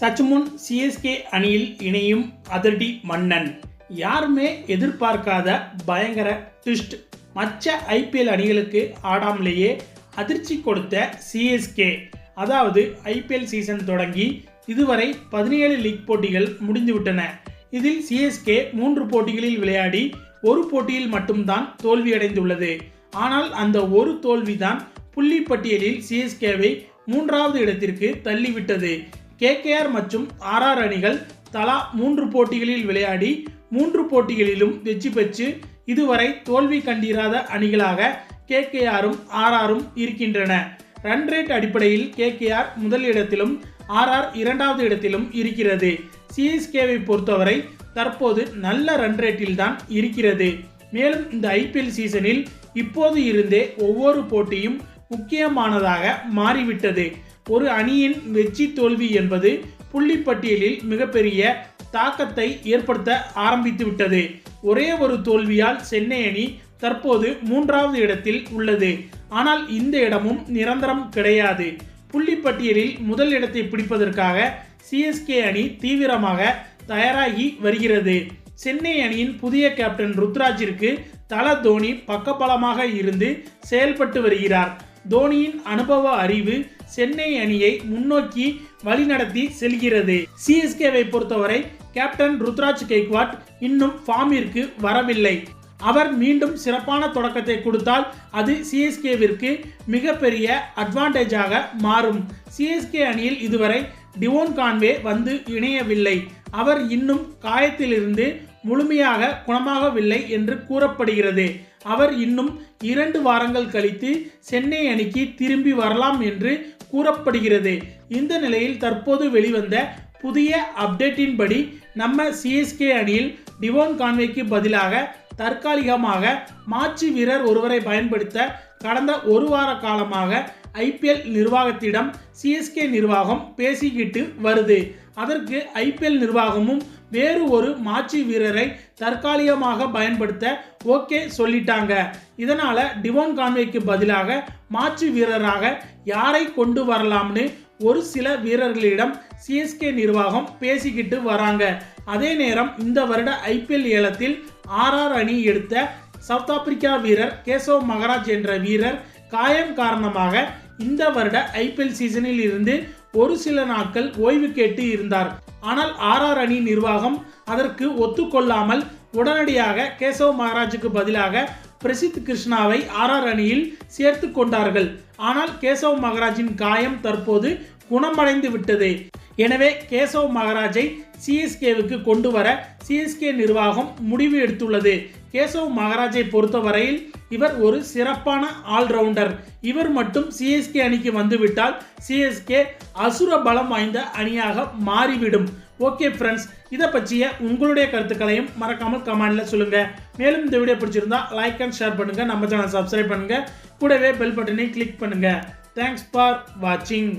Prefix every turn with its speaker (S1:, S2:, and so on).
S1: சச்சுமுன் CSK அணியில் இணையும் அதிரடி மன்னன். யாருமே எதிர்பார்க்காத பயங்கர ட்விஸ்ட் மற்ற ஐபிஎல் அணிகளுக்கு ஆடாமலேயே அதிர்ச்சி கொடுத்த சிஎஸ்கே அதாவது ஐபிஎல் சீசன் தொடங்கி இதுவரை பதினேழு லீக் போட்டிகள் முடிந்துவிட்டன. இதில் சிஎஸ்கே மூன்று போட்டிகளில் விளையாடி ஒரு போட்டியில் மட்டும்தான் தோல்வியடைந்துள்ளது. ஆனால் அந்த ஒரு தோல்விதான் புள்ளி பட்டியலில் சிஎஸ்கேவை மூன்றாவது இடத்திற்கு தள்ளிவிட்டது. கேகேஆர் மற்றும் ஆர்ஆர் அணிகள் தலா மூன்று போட்டிகளில் விளையாடி மூன்று போட்டிகளிலும் வெற்றி பெற்று இதுவரை தோல்வி கண்டிராத அணிகளாக கேகேஆரும் ஆர்ஆரும் இருக்கின்றன. ரன் ரேட் அடிப்படையில் கேகேஆர் முதல் இடத்திலும் ஆர்ஆர் இரண்டாவது இடத்திலும் இருக்கிறது. சிஎஸ்கேவை பொறுத்தவரை தற்போது நல்ல ரன் ரேட்டில் தான் இருக்கிறது. மேலும் இந்த ஐபிஎல் சீசனில் இப்போது இருந்தே ஒவ்வொரு போட்டியும் முக்கியமானதாக மாறிவிட்டது. ஒரு அணியின் வெற்றி தோல்வி என்பது புள்ளிப்பட்டியலில் மிகப்பெரிய தாக்கத்தை ஏற்படுத்த ஆரம்பித்து விட்டது. ஒரே ஒரு தோல்வியால் சென்னை அணி தற்போது மூன்றாவது இடத்தில் உள்ளது. ஆனால் இந்த இடமும் நிரந்தரம் கிடையாது. புள்ளிப்பட்டியலில் முதல் இடத்தை பிடிப்பதற்காக சிஎஸ்கே அணி தீவிரமாக தயாராகி வருகிறது. சென்னை அணியின் புதிய கேப்டன் ருத்ராஜிற்கு தல தோனி பக்கபலமாக இருந்து செயல்பட்டு வருகிறார். தோனியின் அனுபவ அறிவு சென்னை அணியை முன்னோக்கி வழிநடத்தி செல்கிறது. சிஎஸ்கேவை பொறுத்தவரை கேப்டன் ருத்ராஜ் கெய்க்வாட் இன்னும் ஃபார்மிற்கு வரவில்லை. அவர் மீண்டும் சிறப்பான தொடக்கத்தை கொடுத்தால் அது சிஎஸ்கேவிற்கு மிகப்பெரிய அட்வான்டேஜாக மாறும். சிஎஸ்கே அணியில் இதுவரை டிவோன் கான்வே வந்து இணையவில்லை. அவர் இன்னும் காயத்திலிருந்து முழுமையாக குணமாகவில்லை என்று கூறப்படுகிறது. அவர் இன்னும் இரண்டு வாரங்கள் கழித்து சென்னை அணிக்கு திரும்பி வரலாம் என்று கூறப்படுகிறது. இந்த நிலையில் தற்போது வெளிவந்த புதிய அப்டேட்டின்படி நம்ம சிஎஸ்கே அணியில் டிவோன் கான்வேக்கு பதிலாக தற்காலிகமாக மாற்று வீரர் ஒருவரை பயன்படுத்த கடந்த ஒரு வார காலமாக ஐபிஎல் நிர்வாகத்திடம் சிஎஸ்கே நிர்வாகம் பேசிக்கிட்டு வருது. அதற்கு ஐபிஎல் நிர்வாகமும் வேறு ஒரு மாச்சி வீரரை தற்காலிகமாக பயன்படுத்த ஓகே சொல்லிட்டாங்க. இதனால் டிவோன் கான்வேக்கு பதிலாக மாற்று வீரராக யாரை கொண்டு வரலாம்னு ஒரு சில வீரர்களிடம் சிஎஸ்கே நிர்வாகம் பேசிக்கிட்டு வராங்க. அதே நேரம் இந்த வருட ஐபிஎல் ஏலத்தில் ஆர்ஆர் அணி எடுத்த சவுத் ஆப்பிரிக்கா வீரர் கேசவ் மகராஜ் என்ற வீரர் காயம் காரணமாக இந்த வருட ஐபிஎல் சீசனில் இருந்து ஒரு சில நாட்கள் ஓய்வு கேட்டு இருந்தார். ஆனால் ஆர்ஆர் அணி நிர்வாகம் அதற்கு ஒத்துக்கொள்ளாமல் உடனடியாக கேசவ் மகாராஜுக்கு பதிலாக பிரசித் கிருஷ்ணாவை ஆர்ஆர் அணியில் சேர்த்து கொண்டார்கள். ஆனால் கேசவ் மகாராஜின் காயம் தற்போது குணமடைந்து விட்டது. எனவே கேசவ் மகராஜை சிஎஸ்கேவுக்கு கொண்டு வர சிஎஸ்கே நிர்வாகம் முடிவு எடுத்துள்ளது. கேசவ் மகராஜை பொறுத்தவரையில் இவர் ஒரு சிறப்பான ஆல்ரவுண்டர். இவர் மட்டும் சிஎஸ்கே அணிக்கு வந்துவிட்டால் சிஎஸ்கே அசுர பலம் வாய்ந்த அணியாக மாறிவிடும். ஓகே ஃப்ரெண்ட்ஸ் இதை பற்றிய உங்களுடைய கருத்துக்களையும் மறக்காமல் கமெண்டில் சொல்லுங்கள் மேலும் இந்த வீடியோ பிடிச்சிருந்தா லைக் அண்ட் ஷேர் பண்ணுங்கள் நம்ம சேனல் சப்ஸ்கிரைப் பண்ணுங்கள் கூடவே பெல் பட்டனை கிளிக் பண்ணுங்கள் தேங்க்ஸ் ஃபார் வாட்சிங்